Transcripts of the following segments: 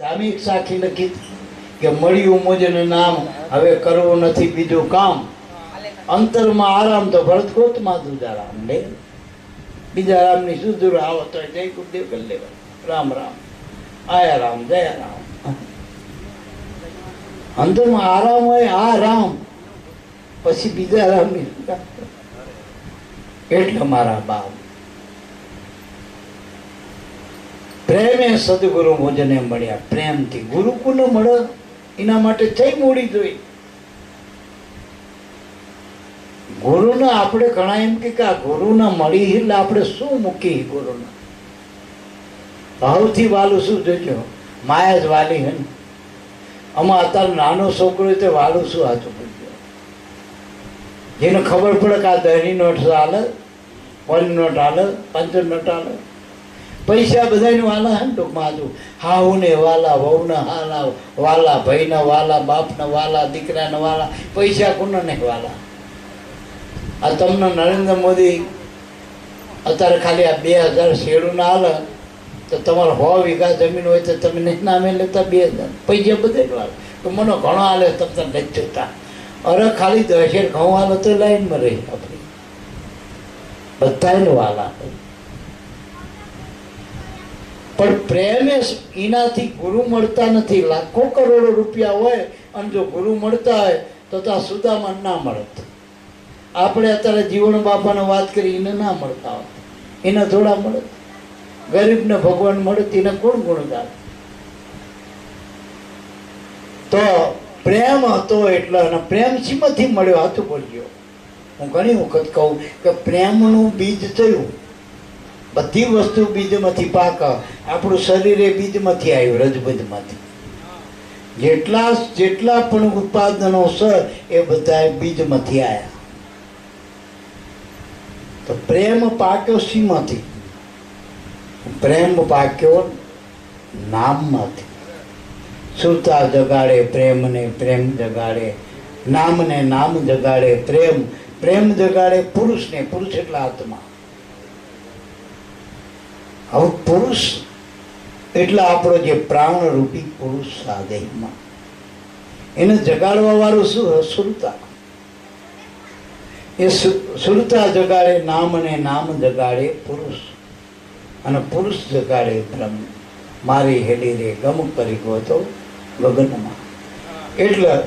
ધાર્મિક સાખી લખી કે મળ્યું મોજને નામ, હવે કરવું નથી બીજું કામ. અંતરમાં આરામ તો ભરત કોતમાં દુજારામ લે. બીજા રામની શું દૂર આવો તો જય ગુરુદેવ કરી લેવા રામ રામ. આયા રામ, જયા રામ. અંતરમાં આરામ હોય, આ રામ. પછી બીજા રામની એટલે મારા બાપ. પ્રેમે સદગુરુ મુજને મળ્યા. પ્રેમથી ગુરુકુલ મળે, એના માટે થઈ મૂડી જોઈ. ગુરુને આપણે ઘણા એમ કે આ ગુરુને મળી એટલે આપણે શું મૂકી ગુરુને? ભાવથી વાલું શું જોજો માયા જ વાલી હે ને. અત્યારે નાનો છોકરો તે વાલું શું હાથું પડ્યો જેને ખબર પડે કે આ દહની નોટ હાલે વન નોટ હાલે પંચ નોટ હાલે. પૈસા બધાને વાલા હે ને ટૂંકમાં આજુ હાઉને વાલા, વહુને હાલા, વાલા ભાઈના વાલા, બાપના વાલા, દીકરાના વાલા, પૈસા કોને નહીં વાલા? આ તમને નરેન્દ્ર મોદી અત્યારે ખાલી આ બે હજાર શેડુના હાલે તો તમારે હો વીઘા જમીન હોય તો તમે નહીં નામે લેતા બે હજાર. પૈસા બધે વાળા તો મને ઘણો હાલે તમને નથી જોતા. અરે ખાલી દશેર ઘઉં હાલો તો લાઈનમાં રહી આપણી. બધાને વાલા પણ પ્રેમે એનાથી ગુરુ મળતા નથી. લાખો કરોડો રૂપિયા હોય અને જો ગુરુ મળતા હોય તો તો આ સુદામાં ના મળત. આપણે અત્યારે જીવન બાપાને વાત કરી, એને ના મળતા હોય. એને થોડા મળત ગરીબને ભગવાન મળે, તેને કોણ ગુણગાન? તો પ્રેમ હતો એટલે અને પ્રેમ શીમાંથી મળ્યો? હાથું બોલ્યો હું ઘણી વખત કહું કે પ્રેમનું બીજ થયું. બધી વસ્તુ બીજમાંથી પાક આપણું શરીર એ બીજમાંથી આવ્યું, રજબજમાંથી. જેટલા જેટલા પણ ઉત્પાદનો છે એ બધા બીજમાંથી આવ્યા તો પ્રેમ પાક્યો શીમાંથી? પ્રેમ પાક્યો નામમાંથી. સુરતા જગાડે પ્રેમને પ્રેમ જગાડે, નામને નામ જગાડે પ્રેમ. પ્રેમ જગાડે પુરુષને પુરુષ એટલે આત્મા હવે પુરુષ એટલે આપણો જે પ્રાણરૂપી પુરુષ સાદેહમાં એને જગાડવા વાળું શું? સુરતા. એ સુરતા જગાડે, નામ અને નામ જગાડે પુરુષ. અને પુરુષ જગાડે બ્રહ્મ. મારી હેડી રે, ગમ કરી ગયો તો ગગનમાં એટલે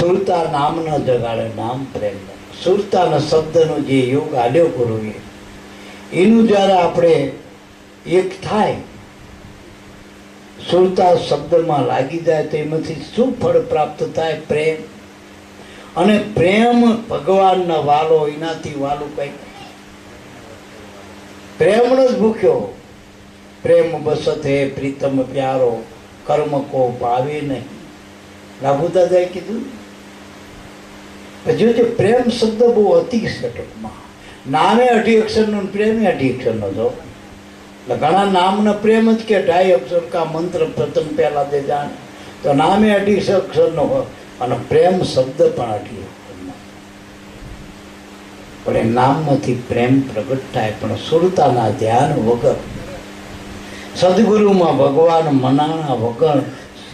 સુરતા નામ ન જગાડે, નામ પ્રેમ સુરતાના શબ્દનો જે યોગ આડ્યો કરવો એનું જ્યારે આપણે એક થાય સુરતા શબ્દમાં લાગી જાય તો એમાંથી શું ફળ પ્રાપ્ત થાય? પ્રેમ. અને પ્રેમ ભગવાનના વાલો, એનાથી વાલું કંઈક. પ્રેમનો જ ભૂખ્યો. પ્રેમ બસત હે, પ્રીતમ પ્યારો, કર્મ કો ભાવે નહીં. લાભુ દાદાએ કીધું? પછી જે પ્રેમ શબ્દ બહુ અતિ છે. નામે અઢી અક્ષરનો પ્રેમે અઢી અક્ષરનો એટલે ઘણા નામનો પ્રેમ જ કે ઢાઈ અક્ષર કા મંત્ર પ્રથમ પહેલાં તે જાણે, તો નામે અઢી અક્ષરનો હોય. અને પ્રેમ શબ્દ પણ અઢી અક્ષરનો પણ એ નામમાંથી પ્રેમ પ્રગટ થાય, પણ સુરતાના ધ્યાન વગર. સદગુરુમાં ભગવાન મનાણા વગર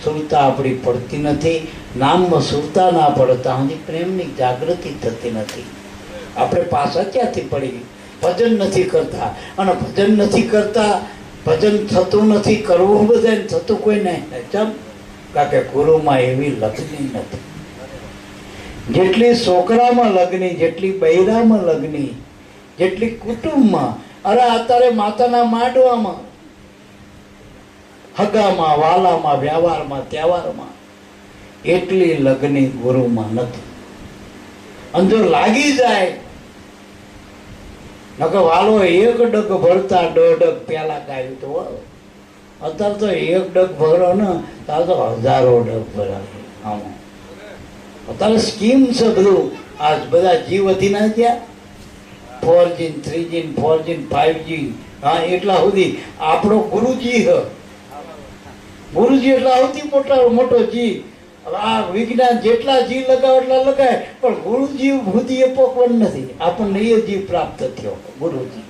સુરતા આપણી પડતી નથી, નામમાં સુરતા ના પડતા હજી પ્રેમની જાગૃતિ થતી નથી. આપણે પાછા ક્યાંથી પડી ભજન નથી કરતા. અને ભજન નથી કરતા, ભજન થતું નથી, કરવું બધાને થતું કોઈ નહીં ચમ. કારણ કે ગુરુમાં એવી લગ્ની નથી. જેટલી છોકરામાં લગ્ની, જેટલી બૈરામાં લગ્ની, જેટલી કુટુંબમાં. અરે અત્યારે માતાના માંડવામાં હગામાં, વાલામાં, વ્યવહારમાં, તહેવારમાં એટલી લગ્ની ગુરુમાં નથી. અને જો લાગી જાય. નકર વાલો એક ડગ ભરતા દોઢ ડગ પેલા ગાયું તો. અત્યારે તો એક ડગ ભરો ને, તાર તો હજારો ડગ ભરાય આમાં. અત્યારે સ્કીમ છે બધું. આ બધા જીવ વધી ના ગયા. Four G three G four G five G હા, એટલા સુધી આપણો ગુરુજી હ. ગુરુજી એટલા સૌથી મોટા મોટો જી આ વિજ્ઞાન જેટલા જી લગાવે એટલા લગાય. પણ ગુરુજી સુધી એ પોકવન નથી. આપણને એ જીવ પ્રાપ્ત થયો. ગુરુજી.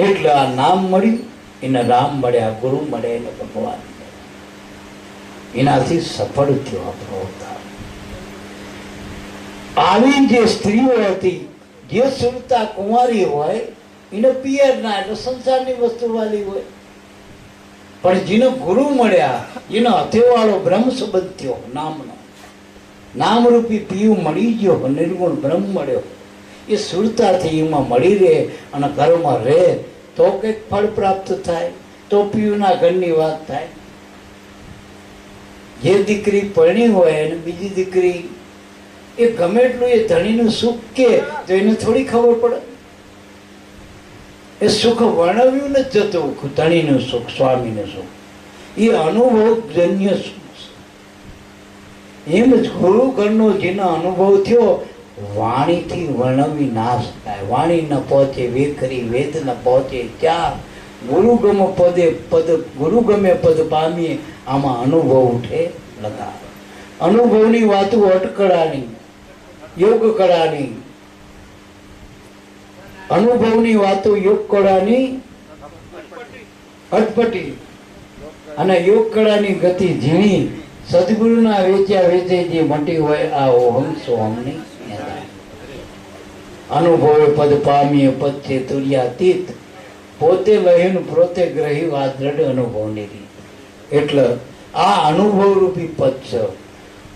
એટલે આ નામ મળ્યું. એને રામ મળ્યા, ગુરુ મળ્યા, એને ભગવાન એનાથી સફળ થયો આપણો અવતાર. આવી જે સ્ત્રીઓ હતી, જે સુરતા કુંવારી હોય, એને પિયર ના એટલે સંસારની વસ્તુ વાલી હોય. પણ જેને ગુરુ મળ્યા જેનો હથેવાળો બ્રહ્મ સંબંધ થયો નામનો. નામરૂપી પીવ મળી ગયો, નિર્ગુણ બ્રહ્મ મળ્યો. એ સુરતાથી એમાં મળી રહે અને ઘરમાં રહે, તો કંઈક ફળ પ્રાપ્ત થાય, તો પીયુના ઘરની વાત થાય. જે દીકરી પરણી હોય અને બીજી દીકરી, એ ગમે એટલું એ ધણીનું સુખ કે, તો એને થોડી ખબર પડે. એ સુખ વર્ણવ્યું ને જતું ધણીનું સુખ, સ્વામીનું સુખ. એ અનુભવજન્ય સુખ એમ જ ગુરુ ઘરનો જેનો અનુભવ થયો, વાણીથી વર્ણવી ના શકાય વાણી ન પહોંચે, વેખરી વેદ ન પહોંચે, ત્યાં ગુરુ ગમ પદે પદ ગુરુ ગમે પદ પામીએ, આમાં અનુભવ ઉઠે લગા અનુભવની વાતો અટકળાની, યોગ કળાની અનુભવની વાતો યોગ કળાની અટપટી. અને યોગ કળાની ગતિ ઝીણી. સદગુરુના વેચ્યા વેચે જે મટી હોય આ ઓહમ સોહમની અનુભવે પદ પામીએ પદ છે તુર્યાતીત પોતે લહીન પ્રોતે ગ્રહી આ દ્રઢ અનુભવની રીત. એટલે આ અનુભવરૂપી પદ છે.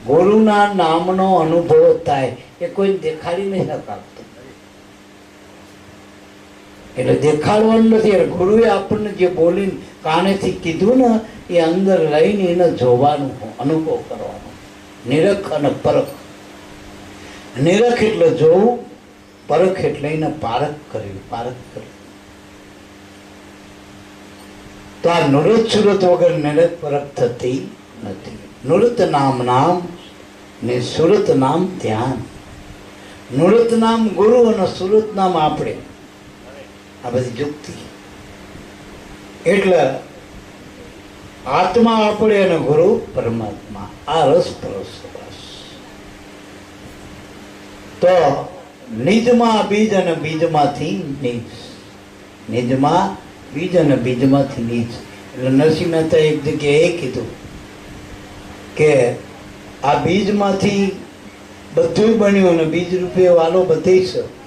ગુરુના નામનો અનુભવ થાય એ કોઈ દેખાડી નહીં શકાતું. એટલે દેખાડવાનું નથી. એટલે ગુરુએ આપણને જે બોલીને કાનેથી કીધું ને, એ અંદર લઈને એને જોવાનું અનુભવ કરવાનો. નિરખ અને પરખ. નિરખ એટલે જોવું, પરખ એટલે એને પારખ કર્યું પારખ કર્યું તો આ નુરત સુરત વગર નિરખ પરખ થતી નથી. નુરત નામ નામ ને સુરત નામ ધ્યાન. નુરત નામ ગુરુ અને સુરત નામ આપણે. આ બધી યુક્તિ. એટલે આત્મા આપણે અને ગુરુ, પરમાત્મા. આ રસ પરસ રસ તો નિજમાં બીજ અને બીજમાંથી નિજ. નિજમાં બીજ અને બીજમાંથી નિજ. એટલે નરસિંહ મહેતા એક જગ્યાએ એ કીધું કે આ બીજમાંથી બધું બન્યું અને બીજ રૂપે વાલો બધે છે.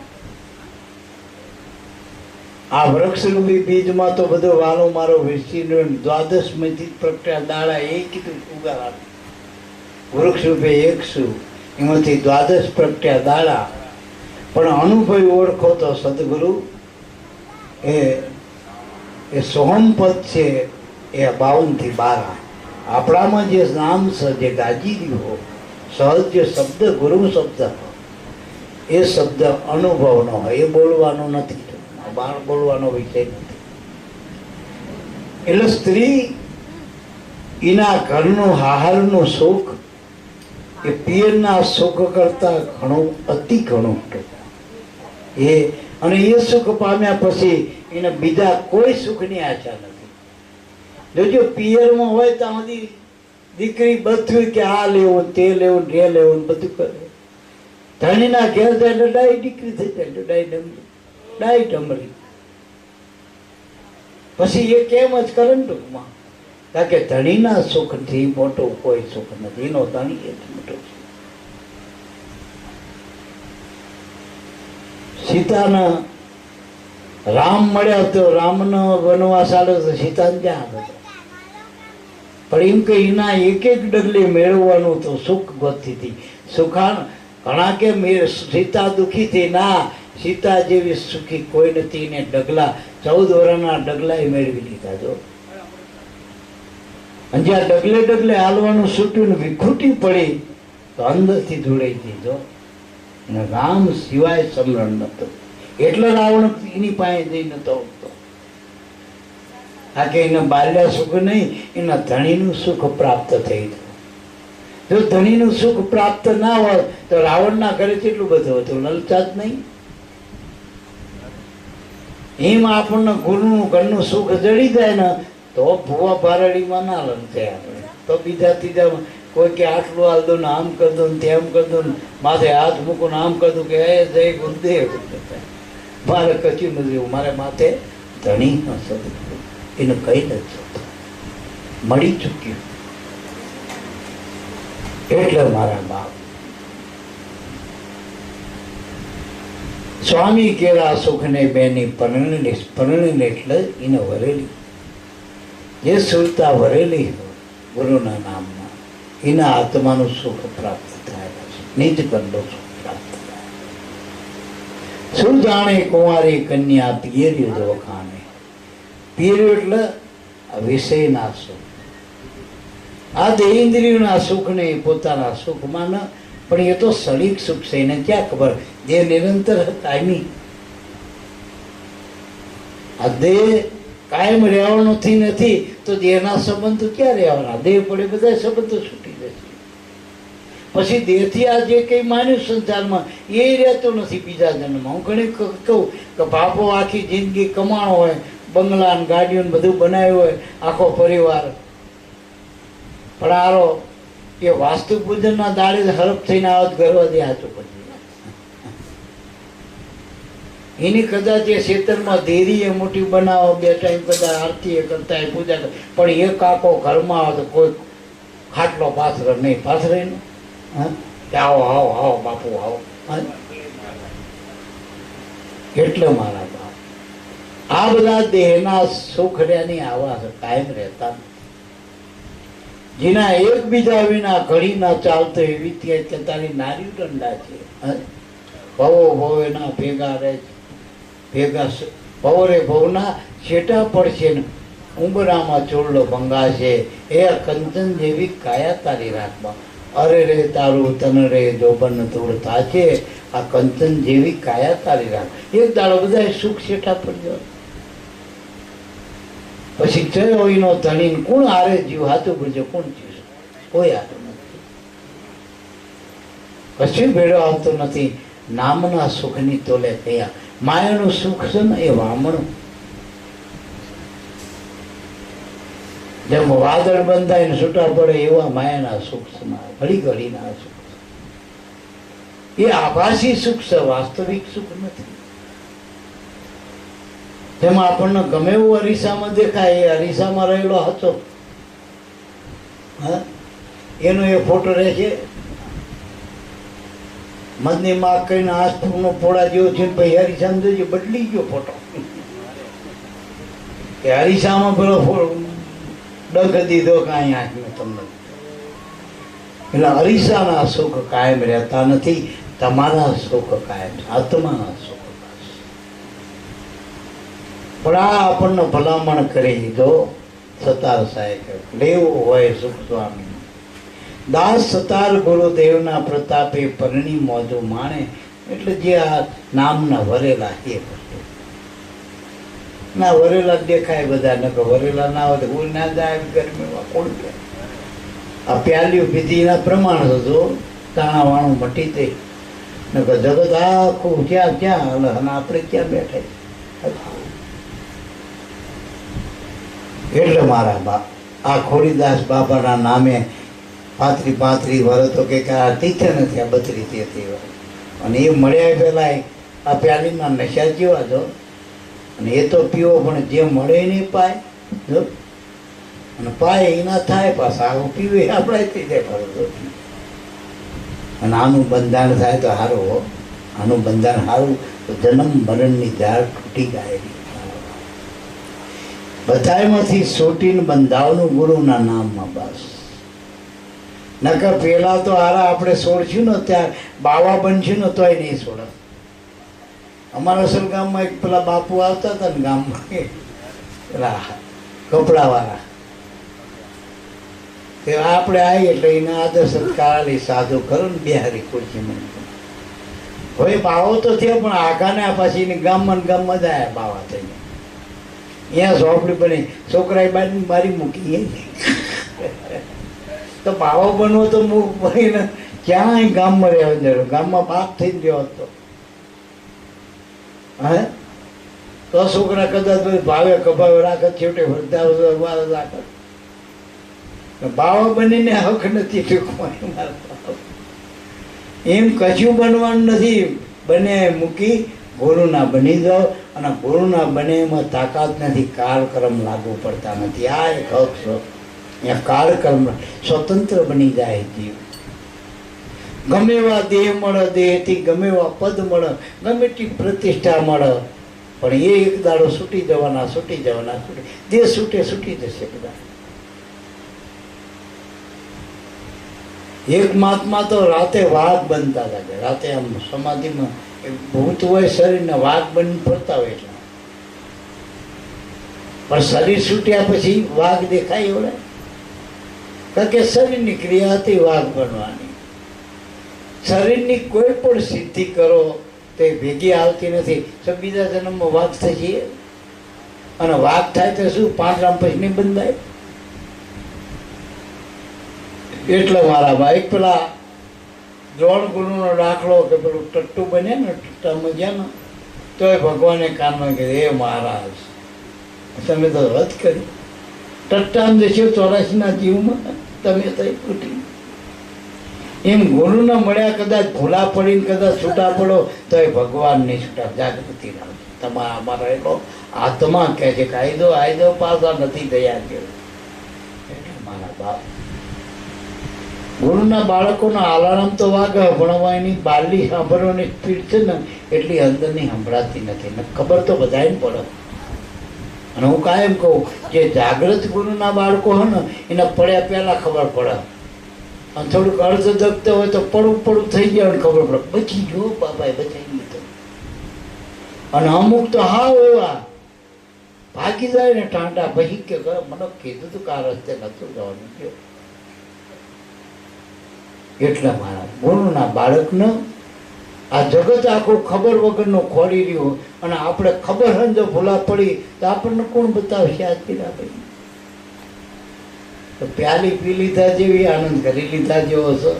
આ વૃક્ષરૂપી બીજમાં તો બધો વાલો મારો વિસીનો દ્વાદશમાંથી પ્રગટ્યા દાડા એ કીધું ઉગાડા વૃક્ષરૂપે એકસુ એમાંથી દ્વાદશ પ્રગટ્યા દાડા. પણ અનુભવી ઓળખો તો સદગુરુ, એ એ સોહમ પદ છે, એ બાવનથી બાર. આપણામાં જે નામ છે જે ગાજી રહ્યો સહજ શબ્દ ગુરુ શબ્દ એ શબ્દ અનુભવનો હોય, એ બોલવાનો નથી. બહાર બોલવાનો વિષય એટલે સ્ત્રી એના ઘરનું હાહારનું સુખ એ પિયરના સુખ કરતા ઘણું, અતિ ઘણું. એ અને એ સુખ પામ્યા પછી એને બીજા કોઈ સુખની આશા નથી. જોજો પિયરમાં હોય ત્યાં સુધી દીકરી બધું કે આ લેવું, તે લેવું એ લેવું બધું કરે. ધણીના ઘેર જાય ડાઈ દીકરી થઈ જાય ડાય ડમરી ડાઈ અમરી. પછી એ કેમ જ કરે ને ટૂંકમાં? કારણ કે ધણીના સુખથી મોટો કોઈ સુખ નથી. એનો ધણી એ જ મોટો છે. સીતાના રામ મળ્યા તો રામનો વનવાસ આવ્યો તો સીતાને ત્યાં હતો પણ એમ કે એના એક એક ડગલે મેળવવાનું તો સુખ ગોતી હતી. સુખાણ ઘણા કે સીતા દુખી થઈ, ના સીતા જેવી સુખી કોઈ નથી ને ડગલા ચૌદ વર્ષના ડગલા મેળવી લીધા જો. જ્યાં ડગલે ડગલે હાલવાનું છૂટ્યું ને વિખૂટી પડી, તો અંદરથી જોડાઈ દીધો અને રામ સિવાય સમરણ નતો એટલે રાવણ એની પાસે જઈ નતો આવતો. આ કે એના બાલ્યા સુખ નહીં, એના ધણીનું સુખ પ્રાપ્ત થઈ ગયું. જો ધણીનું સુખ પ્રાપ્ત ના હોય, તો રાવણના ઘરે કેટલું બધું હતું? લલચાત નહીં? એમ આપણને ગુરુનું ઘરનું સુખ જડી જાય ને, તો ભૂવા ભારડીમાં ના લંચાય આપણે. તો બીજા ત્રીજા કોઈ કે આટલું હાલ દો ને આમ કર ને તેમ કર દો ને, માથે હાથ મૂકો ને આમ કર કે એ જય ગુરુદેવ. મારે કચ્યું નથી મારે માથે ધણી ન સદગુરુ એનું કઈ નથી મળી ચૂક્યું. એટલે મારા બાપ સ્વામી કેળા સુખને બેની પરણની પરણની એટલે એને વરેલી. જે સુરતા વરેલી ગુરુના નામમાં, એના આત્માનું સુખ પ્રાપ્ત થાય. નિજ કંડો સુખ પ્રાપ્ત થાય. શું કુંવારી કન્યા પિયર્યું દોખાને પિયર્યું એટલે વિષયના સુખ. આ દેન્દ્રિયોના સુખને પોતાના સુખમાં ન, પણ એ તો સળીક સુખ છે, એને ક્યાં ખબર? દેહ નિરંતર કાયમી આ દેહ કાયમ રહેવાનોથી નથી, તો દેહના સંબંધો ક્યાં રહેવાના? દેહ પડે બધા સંબંધો છૂટી જશે પછી દેહથી આ જે કંઈ માન્યું સંસારમાં, એ રહેતો નથી બીજા જન્મમાં. હું ઘણી કહું કે બાપો આખી જિંદગી કમાણો હોય, બંગલા ને ગાડીઓ બધું બનાવ્યું હોય, આખો પરિવાર. પણ આરો, એ વાસ્તુ પૂજનના દાડે જ હરફ થઈને આવત કરવા દે હાચું પડી એની કદાચ એ ખેતરમાં દેરી એ મોટી બનાવો બે ટાઈમ કદાચ આરતી એ કરતા એ પૂજા કરે. પણ એ કાકો ઘરમાં આવે તો કોઈ ખાટલો પાથરે નહીં પાથરે ને. હા? આવો આવો આવો, બાપુ, આવો. એટલે મારા બાપ. આ બધા દેહના સુખ આવા કાયમ રહેતા જેના એકબીજા વિના ઘડી ના ચાલતો એવી ત્યાં તારી નારી દંડા છે. હા? ભવો ભવેના ભેગા રહે છે. ભેગા પૌરે ભવના છેટા પડશે ઉંબરામાં ચોરડો ભંગાશે. એ કંચન જેવી કાયા તારી રાખવા. અરે રે તારું તન રે, જોબન તોડતા છે આ કંચન જેવી કાયા તારી રાખ. એક દાડો બધા સુખ છેટા પડ્યો. પછી થયો એનો ધણીને, કોણ હારે જીવ? હાથું પૂછે કોણ જીવ? કોઈ હાથું કશું ભેળો આવતો નથી. નામના સુખની તોલે કયા માયાનું સુખ છે ને એ વામણું. જેમ વાદળ બંધાય ને છૂટા પડે એવા માયાના સુખ છે ઘડી ઘડીના સુખ છે. એ આભાસી સુખ છે, વાસ્તવિક સુખ નથી. તેમાં આપણને ગમે એવું અરીસામાં દેખાય, એ અરીસામાં રહેલો હતો. હા? એનો એ ફોટો રહે છે મદની માં કરીને આસપુરનો ફોડા જેવો છે પછી હરીસામાં જોજો બદલી ગયો ફોટો. કે હરીસામાં પેલો ડગ દીધો કાંઈ આંખને તમને. એટલે અરીસાના સુખ કાયમ રહેતા નથી, તમારા સુખ કાયમ. આત્માના સુખ પણ આ આપણને ભલામણ કરી દીધો, સતાર સાહેબ. લેવું હોય સુખ સ્વામી. દાસ સતાર ગુરુદેવના પ્રતાપે પરણી મોજો માણે, એટલે જે આ નામના વરેલા એ ના, વરેલા દેખાય બધા, ને વરેલા ના હોય હું ના જાય, ગરમીમાં કોણ કે? આ પ્યાલ્યું પીધીના પ્રમાણ હતો તાણા વાણું મટી તે. ને કે જગત આખું ક્યાં ક્યાં અને આપણે ક્યાં બેઠા એટલે મારા બાપ આ ખોડીદાસ બાપાના નામે પાંત્રી પાંત્રી વરસ તો કે આ તીથે નથી, આ બત્રી તેત્રી અને એ મળ્યા પહેલાં આ પ્યાલીમાં નશા જેવા જો. અને એ તો પીવો, પણ જે મળે નહીં પાય, જો. અને પાય એ ના થાય પાછા, આવું પીવે, આપણે થઈ જાય ખરો અને આનું બંધારણ થાય તો સારું હો. આનું બંધારણ સારું તો જન્મ મરણની ધાર તૂટી જાય. બધાયમાંથી સોટીને બંધાવનું ગુરુના નામમાં બસ. નકર પેલા તો હારા આપણે છોડશું ને ત્યાં બાવા બનશું ને તોય નહીં છોડે અમારા અસલ ગામમાં એક પેલા બાપુ આવતા હતા ને ગામમાં. પેલા કપડાવાળા. તે આપણે આવીએ એટલે એના આદર સત્કાર સાધુ કરો ને બિહારી ખુરશી મને હવે બાવો તો થયો, પણ આઘાને આ પાછી એને ગામમાં ગામમાં જ આવ્યા બાવા થઈને. અહીંયા ઝોપડી બની, છોકરાએ બાજુ મારી મૂકી. તો બાવો બનવો તો મૂક બનીને ક્યાંય ગામમાં રહેવા જરૂર ગામમાં બાપ થઈને રહ્યો હતો. હે? તો છોકરા કદાચ ભાવે, કભાવે, રાખે, છેવટે વર્તા રાખે. બાવા બનીને હક નથી એમ કશું બનવાનું નથી. બને મૂકી ગુરુના બની જાઓ. અને ગુરુના બને એમાં તાકાત નથી. કાળક્રમ લાગુ પડતા નથી. આ એક હક અહીંયા કાળક્રમ સ્વતંત્ર બની જાય જીવ ગમે એવા દેહ મળે, દેહથી ગમે એવા પદ મળે, ગમે તેટલી પ્રતિષ્ઠા મળે, પણ એ એક દાડો છૂટી જવાના છૂટી જવાના, છૂટી દેહ છૂટે, છૂટી જશે બધા એક મહાત્મા તો રાતે વાઘ બનતા કે રાતે આમ સમાધિમાં ભૂત હોય, શરીરને વાઘ બની ફરતા હોય એટલે. પણ શરીર છૂટ્યા પછી વાઘ દેખાય એવડે. કારણ કે શરીરની ક્રિયા હતી વાઘ બનવાની. શરીરની કોઈ પણ સિદ્ધિ કરો, તે ભેગી આવતી નથી. તો બીજા જન્મમાં વાઘ થશે અને વાઘ થાય તો શું? પાંચ રામ પછી નહીં બંધાય? એટલે મારા ભાઈ પેલા દ્રોણ ગુરુનો દાખલો કે પેલું ટટ્ટુ બને ને, ટટ્ટામાં ગયા ને એ ભગવાને કાનમાં કીધું, એ મહારાજ, તમે તો રદ કરી. ટટ્ટામ જશો ચોરાસીના જીવમાં તમે થઈ તૂટી એમ ગુરુને મળ્યા કદાચ ભૂલા પડીને કદાચ છૂટા પડો તો એ ભગવાનની છૂટા જાગૃતિ રાખજો તમારા અમારા એટલો આત્મા કહે છે કાયદો આયદો પાસા નથી થયા કે એટલે મારા બાપ. ગુરુના બાળકોનો આલારામ તો વાગે ભણવા એની બારલી સાંભળવાની સ્પીડ છે ને, એટલી અંદરની સંભળાતી નથી. ને ખબર તો બધાને પડે. અને હું કાયમ કહું, જે જાગૃત ગુરુના બાળકો હોય ને, એને પડ્યા પહેલાં ખબર પડે. અને થોડુંક અર્ધ દગતો હોય તો પડું પડું થઈ જાય અને ખબર પડે. બચી ગયો બાબાએ બચાવી લીધો અને અમુક તો હાવ એવા ભાગી જાય ને ટાંટા ભાઈ કે કરે મને કીધું તું કે આ રસ્તે નતું જવાનું. એટલા મારા ગુરુના બાળકને આ જગત આખું ખબર વગરનો ખોરી રહ્યું અને આપણે ખબર હોય ભૂલા પડી, તો આપણને કોણ બતાવશે આ ભાઈ પ્યાલી પી લીધા જેવી, આનંદ કરી લીધા જેવો છો.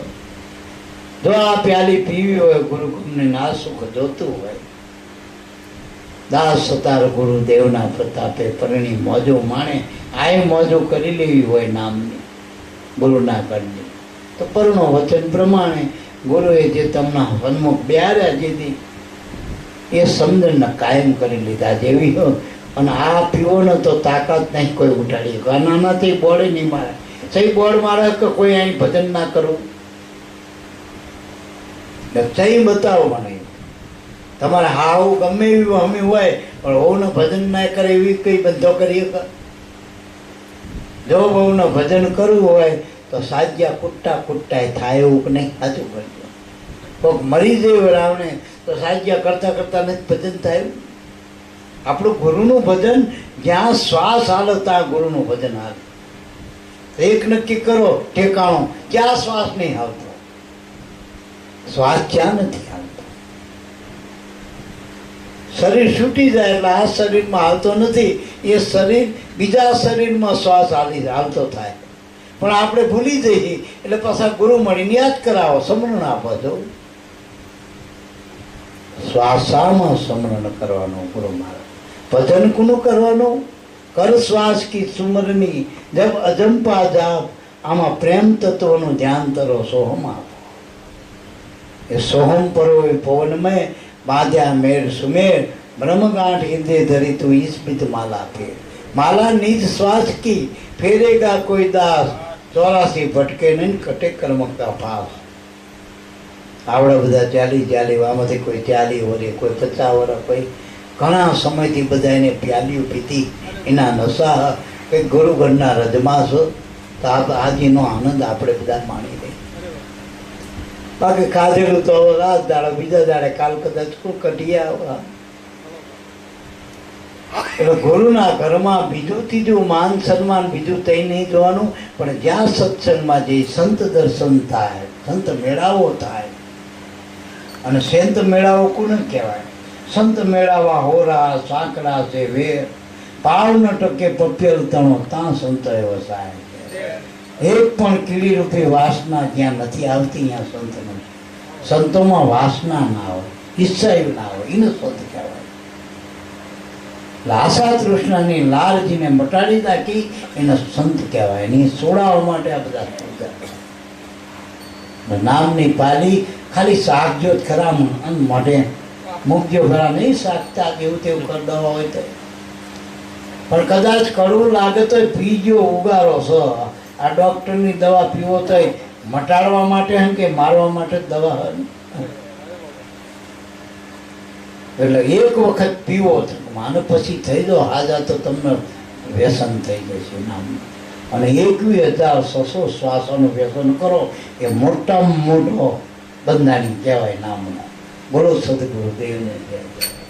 જો આ પ્યાલી પીવી હોય ગુરુકુમને ના સુખ જોતું હોય, દાસ સતાર ગુરુદેવના પ્રતાપે પરણી મોજો માણે, આય મોજો કરી લેવી હોય નામની. ગુરુના કરની તો પરણો વચન પ્રમાણે ગુરુએ જે તમને હવનમાં બેહાર્યા જેથી એ સમજણને કાયમ કરી લીધા જેવી. અને આ પીવો ને તો તાકાત નહીં કોઈ ઉઠાડી શકે. આ નાનાથી બોર્ડ નહીં મારે સહી બોર્ડ મારે કે કોઈ અહીં ભજન ના કરવું સહી બતાવો મને તમારે હાવ ગમે એવી હમી હોય, પણ હોવને ભજન ના કરે એવી કઈ બંધો કરી શકે જો બહુને ભજન કરવું હોય તો સાજ્યા કુટ્ટા કુટ્ટાય થાય એવું નહીં? સાચું કરજો કોઈક મરી જાય રાવણે તો સાજ્યા કરતાં કરતાં નથી ભજન થાય? આપણું ગુરુનું ભજન જ્યાં શ્વાસ હાલો ત્યાં ગુરુનું ભજન હાલ. એક નક્કી કરો, ઠેકાણો, ક્યાં શ્વાસ નહીં આવતો શ્વાસ ક્યાં નથી આવતો શરીર છૂટી જાય એટલે આ શરીરમાં આવતો નથી, એ શરીર બીજા શરીરમાં શ્વાસ હાલી આવતો થાય. પણ આપણે ભૂલી જઈએ. એટલે પાછા ગુરુ મળીને યાદ કરાવો, સમરણ આપો છો શ્વાસામાં સમરણ કરવાનું ગુરુ મારા. ભજન કુનું કરવાનું? કર શ્વાસ કી સુમરની. જબ અજંપા જાપ. આમાં પ્રેમ તત્વનું ધ્યાન કરો સોહમ આપો. એ સોહમ પરો એ પવનમય બાંધ્યા મેળ સુમેળ. બ્રહ્મગાંઠ હિંદે ધરી તું ઈસ્પિત માલા ફેર. માલા નિજ શ્વાસ કી. ફેરેગા કોઈ દાસ. ચોરાસી ભટકે નહીં, કટે કરમકતા કા આવડે બધા ચાલી ચાલી, આમાંથી કોઈ ચાલી વરે કોઈ પચાસ વરે કોઈ ઘણા સમયથી બધા એને પ્યાલીઓ પીતી એના નશા કંઈક ગુરુગઢના રજમાસ તો આ આજનો આનંદ આપણે બધા માણી લઈએ. બાકી ખાધેલું તો રાત દાડે, બીજા દાડે કાલ કદાચ કઢિયા ગુરુના ઘરમાં બીજું ત્રીજું માન સન્માન, બીજું તઈ નહીં જોવાનું, પણ જ્યાં સત્સંગમાં જે સંત દર્શન થાય, સંત મેળાવો થાય, અને સંત મેળાવો કોને કહેવાય? સંત મેળાવા હોરા સાંકડા છે વેર પાવ ન ટકે પપ્યલ તણો, ત્યાં સંત વસાય એક પણ કીડી રૂપી વાસના જ્યાં નથી આવતી, ત્યાં સંત નથી સંતોમાં વાસના ના હોય, ઈચ્છા ના હોય, એને સંત કહેવાય. લાસા તૃષ્ણની લાલજીને મટાડી નાખી, એને સંત કહેવાય. એની સોડાવવા માટે આ બધા નામની પાલી ખાલી શાકજોત ખરા અન મોઢે મૂકજો ભરા નહીં શાકતા, જેવું તેવું કરતા હોય તો. પણ કદાચ કડવું લાગે તો પીજો ઉગારો છો. આ ડૉક્ટરની દવા પીવો તો મટાડવા માટે હે કે મારવા માટે દવા હે ને? એટલે એક વખત પીવો માનો પછી થઈ જાઓ હાજા તો તમને વ્યસન થઈ જશે નામ. અને એકવી હજાર છસો શ્વાસોનું વ્યસન કરો, એ મોટામાં મોટો બંધાણી કહેવાય નામનો. બોલો સદગુરુદેવને જય.